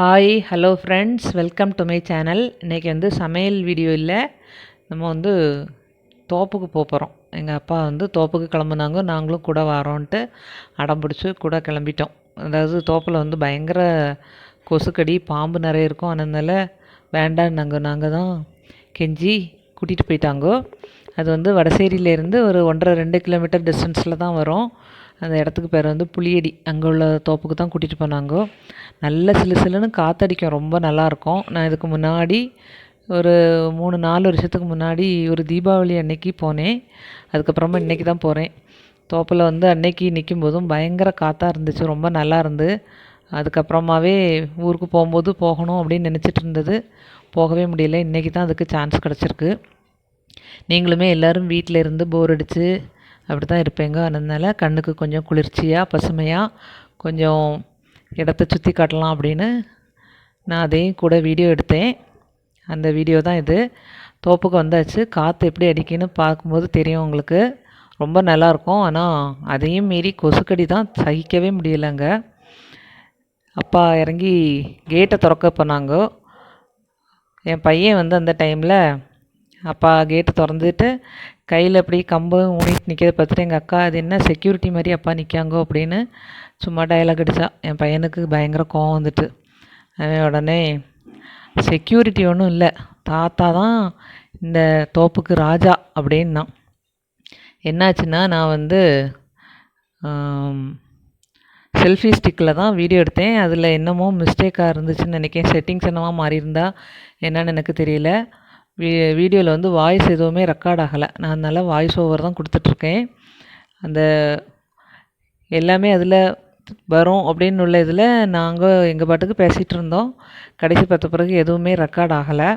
Hi hello friends welcome to my channel இன்றைக்கி வந்து சமையல் வீடியோ இல்லை. நம்ம வந்து தோப்புக்கு போக போகிறோம் எங்கள் அப்பா வந்து தோப்புக்கு கிளம்புனாங்க. நாங்களும் கூட வரோன்ட்டு அடம் பிடிச்சி கூட கிளம்பிட்டோம். அதாவது தோப்பில் வந்து பயங்கர கொசுக்கடி பாம்பு நிறைய இருக்கும். அதனால வேண்டான்னாங்க நாங்கள் தான் கெஞ்சி கூட்டிகிட்டு போயிட்டாங்கோ. அது வந்து வடசேரியிலேருந்து ஒரு ஒன்றரை ரெண்டு கிலோமீட்டர் டிஸ்டன்ஸில் தான் வரும். அந்த இடத்துக்கு பேர் வந்து புளியடி. அங்கே உள்ள தோப்புக்கு தான் கூட்டிகிட்டு போனாங்கோ. நல்ல சிலு சிலுன்னு காற்றடிக்கும் ரொம்ப நல்லாயிருக்கும் நான் இதுக்கு முன்னாடி ஒரு மூணு நாலு வருஷத்துக்கு முன்னாடி ஒரு தீபாவளி அன்னைக்கு போனேன். அதுக்கப்புறமா இன்றைக்கி தான் போகிறேன் தோப்பில் வந்து அன்னைக்கு நிற்கும் போதும் பயங்கர காற்றாக இருந்துச்சு. ரொம்ப நல்லா இருந்து. அதுக்கப்புறமாவே ஊருக்கு போகும்போது போகணும் அப்படின்னு நினச்சிட்டு இருந்தது. போகவே முடியல. இன்றைக்கி தான் அதுக்கு சான்ஸ் கிடச்சிருக்கு. நீங்களுமே எல்லோரும் வீட்டில் இருந்து போர் அடித்து அப்படி தான் இருப்பேங்க. அதனால கண்ணுக்கு கொஞ்சம் குளிர்ச்சியாக பசுமையாக கொஞ்சம் இடத்த சுற்றி காட்டலாம் அப்படின்னு நான் அதையும் கூட வீடியோ எடுத்தேன். அந்த வீடியோ தான் இது. தோப்புக்கு வந்தாச்சு. காற்று எப்படி அடிக்குன்னு பார்க்கும்போது தெரியும் உங்களுக்கு. ரொம்ப நல்லாயிருக்கும் ஆனால் அதையும் மீறி கொசுக்கடி தான் சகிக்கவே முடியலைங்க. அப்பா இறங்கி கேட்டை திறக்க போனாங்க. என் பையன் வந்து அந்த டைமில் அப்பா கேட்டு திறந்துட்டு கையில் அப்படி கம்பு ஊனிட்டு நிற்கிறத பார்த்துட்டு எங்கள் அக்கா அது என்ன செக்யூரிட்டி மாதிரி அப்பா நிற்காங்கோ அப்படின்னு சும்மா டயலாக் அடித்தா என் பையனுக்கு பயங்கர கோவம் வந்துட்டு. அவன் உடனே செக்யூரிட்டி ஒன்றும் இல்லை. தாத்தா தான் இந்த தோப்புக்கு ராஜா அப்படின்னான் என்னாச்சுன்னா நான் வந்து செல்ஃபி ஸ்டிக்கில் தான் வீடியோ எடுத்தேன். அதில் என்னமோ மிஸ்டேக்காக இருந்துச்சுன்னு நினைக்கிறேன். செட்டிங்ஸ் என்னமோ மாறி இருந்தா என்னன்னு எனக்கு தெரியல. வீ வீடியோவில் வந்து வாய்ஸ் எதுவுமே ரெக்கார்ட் ஆகலை. நான் அதனால் வாய்ஸ் ஓவர் தான் கொடுத்துட்ருக்கேன். அந்த எல்லாமே அதில் வரும் அப்படின்னு உள்ள இதில் நாங்கள் எங்கள் பாட்டுக்கு பேசிகிட்டு இருந்தோம். கடைசி பார்த்த பிறகு எதுவுமே ரெக்கார்ட் ஆகலை.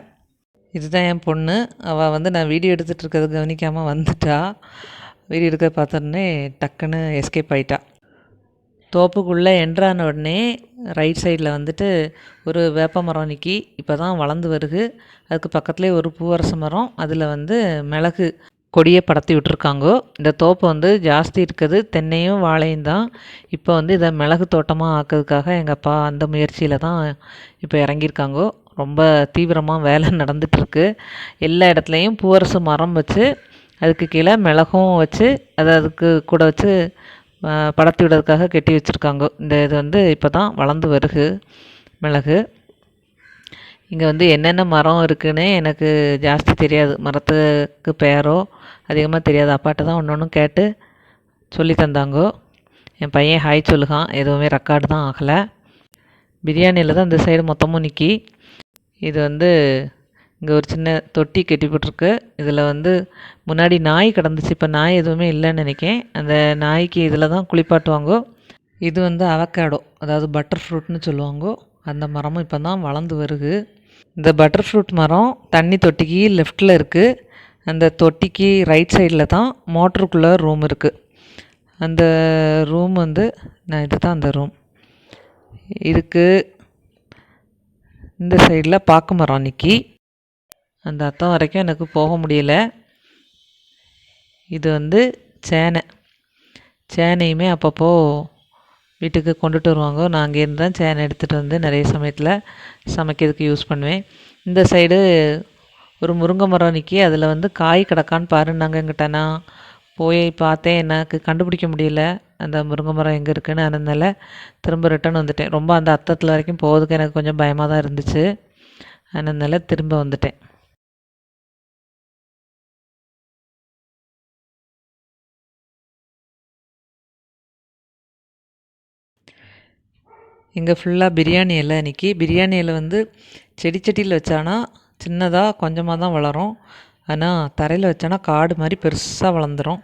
இதுதான் என் பொண்ணு. அவள் வந்து நான் வீடியோ எடுத்துகிட்டு இருக்கிறது கவனிக்காமல் வந்துட்டா. வீடியோ எடுக்க பார்த்தோன்னே டக்குன்னு எஸ்கேப் ஆயிட்டா. தோப்புக்குள்ளே என்ட்ரான உடனே ரைட் சைடில் வந்துட்டு ஒரு வேப்ப மரம் நிற்கி இப்போ தான் வளர்ந்து வருது. அதுக்கு பக்கத்துலேயே ஒரு பூவரச மரம் அதில் வந்து மிளகு கொடியை படத்தி விட்டுருக்காங்கோ. இந்த தோப்பு வந்து ஜாஸ்தி இருக்குது. தென்னையும் வாழையும் தான். இப்போ வந்து இதை மிளகு தோட்டமாக ஆக்கிறதுக்காக எங்கள் அப்பா அந்த முயற்சியில் தான் இப்போ இறங்கியிருக்காங்கோ. ரொம்ப தீவிரமாக வேலை நடந்துகிட்ருக்கு எல்லா இடத்துலையும் பூவரசு மரம் வச்சு அதுக்கு கீழே மிளகும் வச்சு அதை அதுக்கு கூட வச்சு படத்தி விடுறதுக்காக கட்டி வச்சுருக்காங்க. இந்த இது வந்து இப்போ தான் வளர்ந்து வருகு மிளகு. இங்கே வந்து என்னென்ன மரம் இருக்குன்னே எனக்கு ஜாஸ்தி தெரியாது. மரத்துக்கு பேரோ அதிகமாக தெரியாது. அப்பாட்ட தான் ஒன்று ஒன்றும் கேட்டு சொல்லி தந்தாங்கோ. என் பையன் ஹாய் சொல்லுகான். எதுவுமே ரெக்கார்டு தான் ஆகலை. பிரியாணியில் தான் இந்த சைடு மொத்தமும் நிற்கி இது வந்து இங்கே ஒரு சின்ன தொட்டி கட்டிப்பட்டிருக்கு இதில் வந்து முன்னாடி நாய் கிடந்துச்சு. இப்போ நாய் எதுவுமே இல்லைன்னு நினைக்கேன் அந்த நாய்க்கு இதில் தான் குளிப்பாட்டுவாங்கோ. இது வந்து அவக்காடோ அதாவது பட்டர் ஃப்ரூட்னு சொல்லுவாங்கோ. அந்த மரமும் இப்போ தான் வளர்ந்து வருது. இந்த பட்டர் ஃப்ரூட் மரம் தண்ணி தொட்டிக்கு லெஃப்டில் இருக்குது அந்த தொட்டிக்கு ரைட் சைடில் தான் மோட்டருக்குள்ளே ரூம் இருக்குது அந்த ரூம் வந்து நான் இது தான் அந்த ரூம் இதுக்கு இந்த சைடில் பாக்கு மரம் நிற்கி அந்த அத்தம் வரைக்கும் எனக்கு போக முடியல. இது வந்து சேனை. சேனையுமே அப்பப்போ வீட்டுக்கு கொண்டுட்டு வருவாங்க. நான் அங்கேருந்து தான் சேனை எடுத்துகிட்டு வந்து நிறைய சமயத்தில் சமைக்கிறதுக்கு யூஸ் பண்ணுவேன். இந்த சைடு ஒரு முருங்கை மரம் நிற்கி அதில் வந்து காய் கிடக்கான்னு பாருன்னாங்க எங்கிட்ட. நான் போய் பார்த்தேன் எனக்கு கண்டுபிடிக்க முடியல. அந்த முருங்கை மரம் எங்கே இருக்குன்னு அதனால திரும்ப ரிட்டன் வந்துட்டேன். ரொம்ப அந்த அத்தத்தில் வரைக்கும் போகிறதுக்கு எனக்கு கொஞ்சம் பயமாக தான் இருந்துச்சு. அதனால திரும்ப வந்துட்டேன். இங்கே ஃபுல்லாக பிரியாணி இலை இன்றைக்கி பிரியாணி இலை வந்து செடி செடியில் வச்சானா சின்னதாக கொஞ்சமாக தான் வளரும். ஆனால் தரையில் வச்சானா காடு மாதிரி பெருசாக வளர்ந்துடும்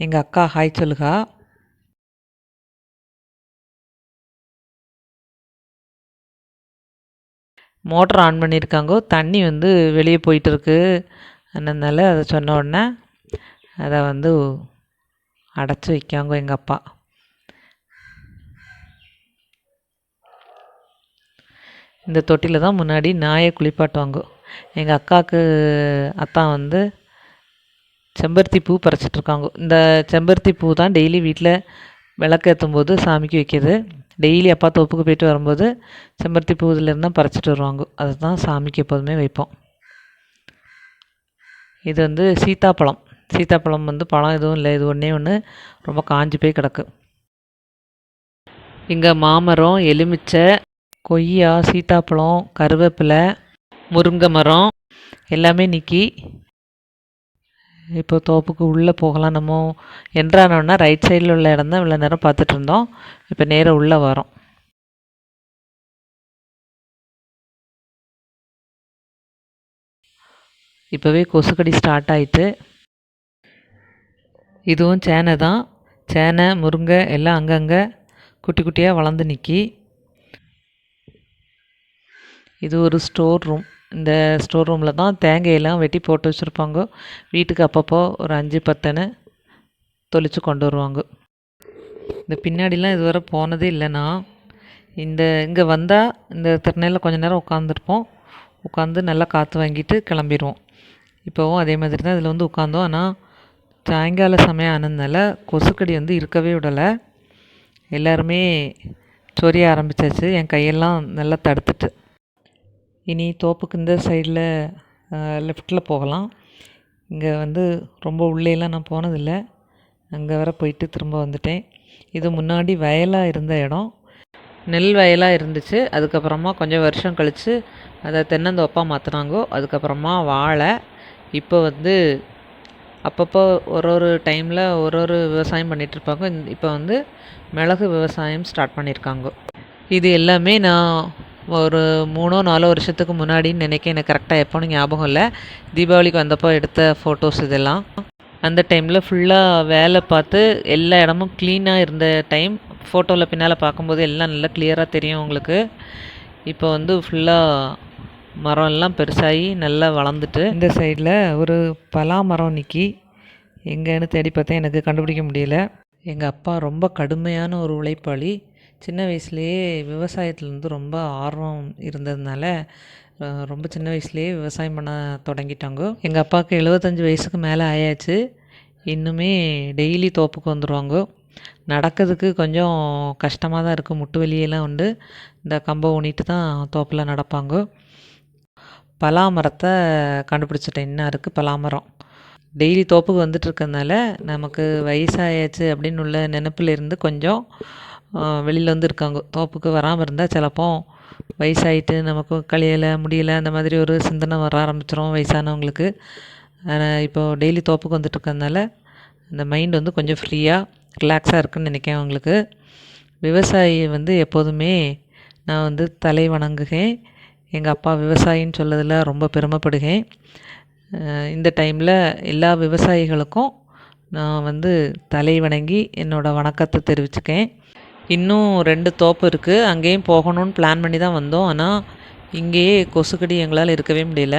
எங்கள் அக்கா ஹாய் சொல்லுகா. மோட்டர் ஆன் பண்ணியிருக்காங்கோ தண்ணி வந்து வெளியே போயிட்டுருக்கு. அதனால் அதை சொன்ன உடனே அதை வந்து அடைச்சி வைக்காங்க எங்கள் அப்பா. இந்த தொட்டியில் தான் முன்னாடி நாயை குளிப்பாட்டுவாங்க. எங்கள் அக்காவுக்கு அத்தான் வந்து செம்பருத்தி பூ பறிச்சிட்ருக்காங்க. இந்த செம்பருத்தி பூ தான் டெய்லி வீட்டில் விளக்கேற்றும் போது சாமிக்கு வைக்கிது. டெய்லி அப்பா தோப்புக்கு போயிட்டு வரும்போது செம்பருத்தி பூ இதில் பறிச்சிட்டு வருவாங்க. அதுதான் சாமிக்கு எப்போதுமே வைப்போம். இது வந்து சீத்தாப்பழம். சீத்தாப்பழம் வந்து பழம் எதுவும் இல்லை. இது ஒன்றே ஒன்று ரொம்ப காஞ்சி போய் கிடக்கு. இங்கே மாமரம் எலுமிச்சை கொய்யா சீத்தாப்பழம் கருவேப்பிலை முருங்கை மரம் எல்லாமே நிற்கி இப்போ தோப்புக்கு உள்ளே போகலாம். நம்ம என்ட்ரானோன்னா ரைட் சைடில் உள்ள இடம் தான் இவ்வளோ நேரம் பார்த்துட்டு இருந்தோம். இப்போ நேராக உள்ளே வரோம். இப்போவே கொசுக்கடி ஸ்டார்ட் ஆயிட்டு இதுவும் சேனை தான். சேனை முருங்கை எல்லாம் அங்கங்கே குட்டி குட்டியாக வளர்ந்து நிற்கி இது ஒரு ஸ்டோர் ரூம். இந்த ஸ்டோர் ரூமில் தான் தேங்காயெல்லாம் வெட்டி போட்டு வச்சுருப்பாங்க. வீட்டுக்கு அப்பப்போ ஒரு அஞ்சு பத்துன்னு தொளிச்சு கொண்டு வருவாங்க. இந்த பின்னாடிலாம் இதுவரை போனதே இல்லைன்னா இந்த இங்கே வந்தால் இந்த திருநெல்லில் கொஞ்ச நேரம் உட்காந்துருப்போம் உட்காந்து நல்லா காற்று வாங்கிட்டு கிளம்பிடுவோம். இப்போவும் அதே மாதிரி தான் இதில் வந்து உட்காந்தோம் ஆனால் சாயங்கால சமயம் ஆனதுனால கொசுக்கடி வந்து இருக்கவே விடலை. எல்லாருமே சொரிய ஆரம்பிச்சாச்சு. என் கையெல்லாம் நல்லா தடுத்துட்டு. இனி தோப்புக்கு இந்த சைடில் லெஃப்ட்டில் போகலாம். இங்கே வந்து ரொம்ப உள்ளேலாம் நான் போனதில்லை. அங்கே வர போயிட்டு திரும்ப வந்துட்டேன். இது முன்னாடி வயலாக இருந்த இடம். நெல் வயலாக இருந்துச்சு. அதுக்கப்புறமா கொஞ்சம் வருஷம் கழித்து அதை தென்னந்தோப்பாக மாற்றினாங்கோ அதுக்கப்புறமா வாழை. இப்போ வந்து அப்பப்போ ஒரு ஒரு டைமில் ஒரு ஒரு விவசாயம் பண்ணிகிட்ருப்பாங்க இப்போ வந்து மிளகு விவசாயம் ஸ்டார்ட் பண்ணியிருக்காங்க இது எல்லாமே நான் ஒரு மூணோ நாலோ வருஷத்துக்கு முன்னாடின்னு நினைக்க எனக்கு கரெக்டாக எப்போன்னு ஞாபகம் இல்லை. தீபாவளிக்கு வந்தப்போ எடுத்த ஃபோட்டோஸ் இதெல்லாம். அந்த டைமில் ஃபுல்லாக வேலை பார்த்து எல்லா இடமும் க்ளீனாக இருந்த டைம் ஃபோட்டோவில் பின்னால் பார்க்கும்போது எல்லாம் நல்லா கிளியராக தெரியும் உங்களுக்கு. இப்போ வந்து ஃபுல்லாக மரம் எல்லாம் பெருசாகி நல்லா வளர்ந்துட்டு. இந்த சைடில் ஒரு பலா மரம் நிற்கி எங்கேன்னு தேடி பார்த்தேன் எனக்கு கண்டுபிடிக்க முடியல. எங்கள் அப்பா ரொம்ப கடுமையான ஒரு உழைப்பாளி. சின்ன வயசுலேயே விவசாயத்தில் வந்து ரொம்ப ஆர்வம் இருந்ததுனால ரொம்ப சின்ன வயசுலேயே விவசாயம் பண்ண தொடங்கிட்டாங்க. எங்கள் அப்பாவுக்கு எழுபத்தஞ்சி வயசுக்கு மேலே ஆயாச்சு. இன்னுமே டெய்லி தோப்புக்கு வந்துடுவாங்க நடக்கிறதுக்கு கொஞ்சம் கஷ்டமாக தான் இருக்குது முட்டு வலியெல்லாம் உண்டு. இந்த கம்பை ஊனிட்டு தான் தோப்பில் நடப்பாங்க. பலாமரத்தை கண்டுபிடிச்சிட்டேன். இன்னும் இருக்குது பலாமரம். டெய்லி தோப்புக்கு வந்துட்டு இருக்கறனால நமக்கு வயசாயாச்சு அப்படின்னு உள்ள நினப்பில் இருந்து கொஞ்சம் வெளியில் வந்து இருக்காங்க. தோப்புக்கு வராமல் இருந்தால் சிலப்போ வயசாயிட்டு நமக்கு கழியலை முடியலை அந்த மாதிரி ஒரு சிந்தனை வர ஆரம்பிச்சிரும் வயசானவங்களுக்கு. ஆனால் இப்போது டெய்லி தோப்புக்கு வந்துட்டு அந்த மைண்ட் வந்து கொஞ்சம் ஃப்ரீயாக ரிலாக்ஸாக இருக்குன்னு நினைக்கிறேன் அவங்களுக்கு. விவசாயி வந்து எப்போதுமே நான் வந்து தலை வணங்குகிறேன். எங்கள் அப்பா விவசாயின்னு சொல்லதில் ரொம்ப பெருமைப்படுகிறேன். இந்த டைமில் எல்லா விவசாயிகளுக்கும் நான் வந்து தலை வணங்கி என்னோடய வணக்கத்தை தெரிவிச்சுக்கேன் இன்னும் ரெண்டு தோப்பு இருக்குது அங்கேயும் போகணும்னு பிளான் பண்ணி தான் வந்தோம். ஆனால் இங்கேயே கொசுக்கடி எங்களால் இருக்கவே முடியல.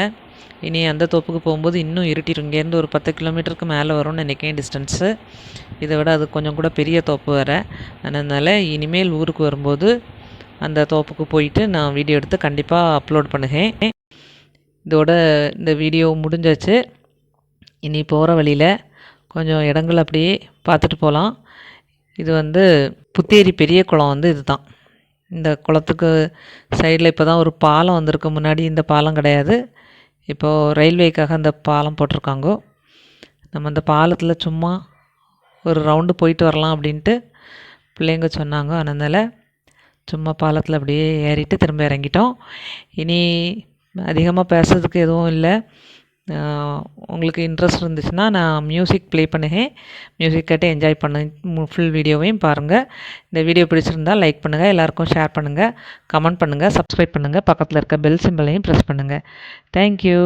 இனி அந்த தோப்புக்கு போகும்போது இன்னும் இருட்டிடும். இங்கேருந்து ஒரு பத்து கிலோமீட்டருக்கு மேலே வரும்னு நினைக்கிறேன் டிஸ்டன்ஸு இதை விட அது கொஞ்சம் கூட பெரிய தோப்பு வேறு. அதனால் இனிமேல் ஊருக்கு வரும்போது அந்த தோப்புக்கு போயிட்டு நான் வீடியோ எடுத்து கண்டிப்பாக அப்லோட் பண்ணுகிறேன். இதோட இந்த வீடியோ முடிஞ்சாச்சு. இனி போகிற வழியில் கொஞ்சம் இடங்கள் அப்படியே பார்த்துட்டு போகலாம். இது வந்து புத்தேரி பெரிய குளம் வந்து இதுதான். இந்த குளத்துக்கு சைடில் இப்போ தான் ஒரு பாலம் வந்திருக்கு. முன்னாடி இந்த பாலம் கிடையாது. இப்போது ரயில்வேக்காக அந்த பாலம் போட்டிருக்காங்கோ. நம்ம அந்த பாலத்தில் சும்மா ஒரு ரவுண்டு போயிட்டு வரலாம் அப்படின்ட்டு பிள்ளைங்க சொன்னாங்க. அதனால் சும்மா பாலத்தில் அப்படியே ஏறிட்டு திரும்ப இறங்கிட்டோம். இனி அதிகமாக பேசுறதுக்கு எதுவும் இல்லை. உங்களுக்கு இன்ட்ரெஸ்ட் இருந்துச்சுன்னா நான் மியூசிக் ப்ளே பண்ணுவேன் மியூசிக் கேட்டு என்ஜாய் பண்ண ஃபுல் வீடியோவையும் பாருங்கள் இந்த வீடியோ பிடிச்சிருந்தால் லைக் பண்ணுங்கள் எல்லாருக்கும் ஷேர் பண்ணுங்கள் கமெண்ட் பண்ணுங்கள் சப்ஸ்கிரைப் பண்ணுங்கள் பக்கத்தில் இருக்க பெல் சிம்பிளையும் ப்ரெஸ் பண்ணுங்கள் தேங்க்யூ